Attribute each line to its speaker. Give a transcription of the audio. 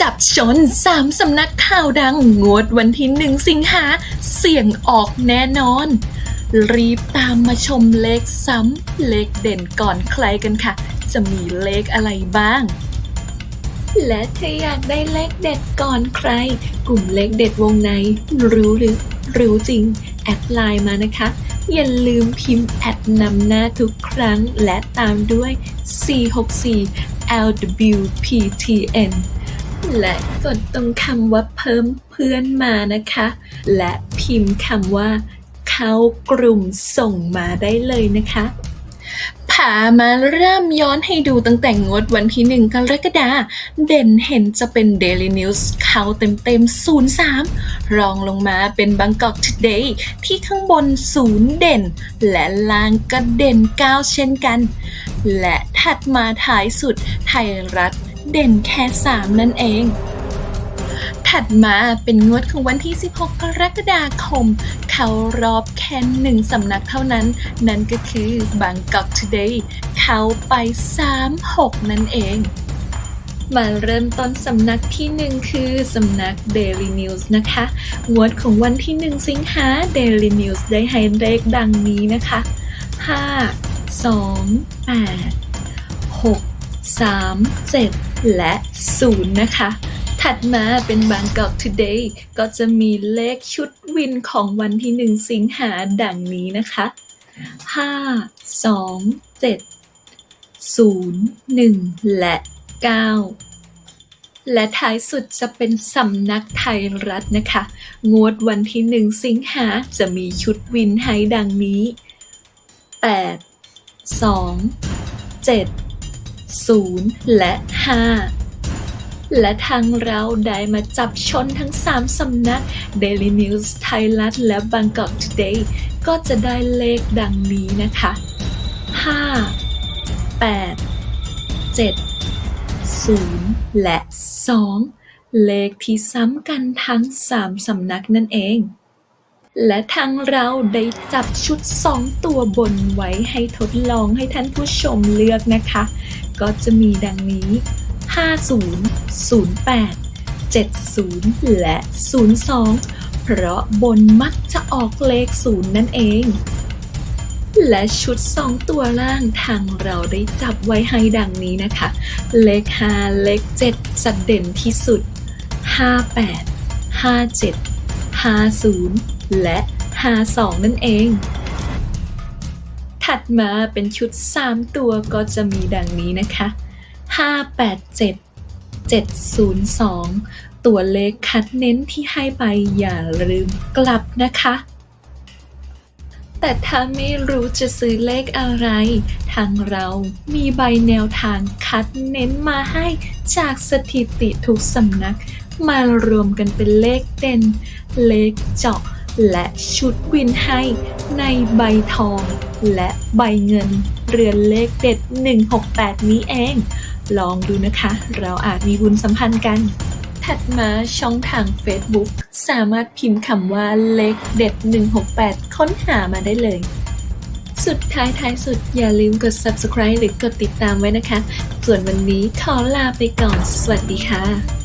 Speaker 1: จับชนสามสำนักข่าวดัง งวดวันที่หนึ่งสิงหา เสี่ยงออกแน่นอน รีบตามมาชมเลขซ้ำ เลขเด่นก่อนใครกันค่ะ จะมีเลขอะไรบ้าง และถ้าอยากได้เลขเด็ดก่อนใคร กลุ่มเลขเด็ดวงใน รู้หรือรู้จริง แอดไลน์มานะคะอย่าลืมพิมพ์แอดนำหน้าทุกครั้งและตามด้วย 464 LWPTN และกดตรงคำว่าเพิ่มเพื่อนมานะคะ และพิมพ์คำว่า เข้ากลุ่มส่งมาได้เลยนะคะพามาเริ่มย้อนให้ดูตั้งแต่งวดวันที่หนึ่งกรกฎาเด่นเห็นจะเป็น Daily News เขาเต็มๆ 03 รองลงมาเป็น Bangkok Today ที่ข้างบน0เด่น และล่างก็เด่น 9 เช่นกัน และถัดมาท้ายสุดไทยรัฐ เด่นแค่ 3 นั่นเอง ถัดมาเป็นงวดของวันที่ 16 กรกฎาคม เขารอบแค่หนึ่งสำนักเท่านั้น นั่นก็คือบางกอก Today เขาไป 36 นั่นเองมาเริ่มต้นสำนักที่หนึ่งคือสำนัก Daily News นะคะงวดของวันที่1สิงหา Daily News ได้ให้เลขดังนี้นะคะ 5 2 8 6 3 7 และ 0 นะคะ ถัดมาเป็นบางกอก Today ก็จะมีเลขชุดวินของวันที่ 1 สิงหาดังนี้นะคะ 5 2 7 0 1 และ 9และท้ายสุดจะเป็นสำนักไทยรัฐนะคะ งวดวันที่1สิงหาจะมีชุดวินให้ดังนี้ 8 2 7 0 และ 5 และทางเราได้มาจับชนทั้ง 3 สำนัก Daily News ไทยรัฐและ Bangkok Today ก็จะได้เลขดังนี้นะคะ 5 8 7 0 และ 2 เลขที่ซ้ำกันทั้ง 3 สำนักนั่นเอง และทางเราได้จับชุด 2 ตัวบนไว้ให้ทดลองให้ท่านผู้ชมเลือกนะคะ ก็จะมีดังนี้ 50 08 70 และ 02 เพราะบนมักจะออกเลข 0 นั่นเอง และชุด 2 ตัวล่างทางเราได้จับไว้ให้ดังนี้นะคะ เลข 5 เลข 7จะเด่นที่สุด 58 57 50 และ52นั่นเอง ถัดมาเป็นชุด 3 ตัวก็จะมีดังนี้นะคะ 587 702 ตัวเลขคัดเน้นที่ให้ไปอย่าลืมกลับนะคะ แต่ถ้าไม่รู้จะซื้อเลขอะไร ทางเรามีใบแนวทางคัดเน้นมาให้จากสถิติทุกสำนัก มารวมกันเป็นเลขเด่น เลขเจาะ และชุดวินให้ในใบทอง และใบเงิน เรือนเลขเด็ด 168 นี้เอง ลองดูนะคะ เราอาจมีบุญสัมพันธ์กัน ถัดมาช่องทาง Facebook สามารถพิมพ์คำว่าเลขเด็ด 168 ค้นหามาได้เลย สุดท้ายท้ายสุดอย่าลืมกด subscribe หรือกดติดตามไว้นะคะ ส่วนวันนี้ขอลาไปก่อน สวัสดีค่ะ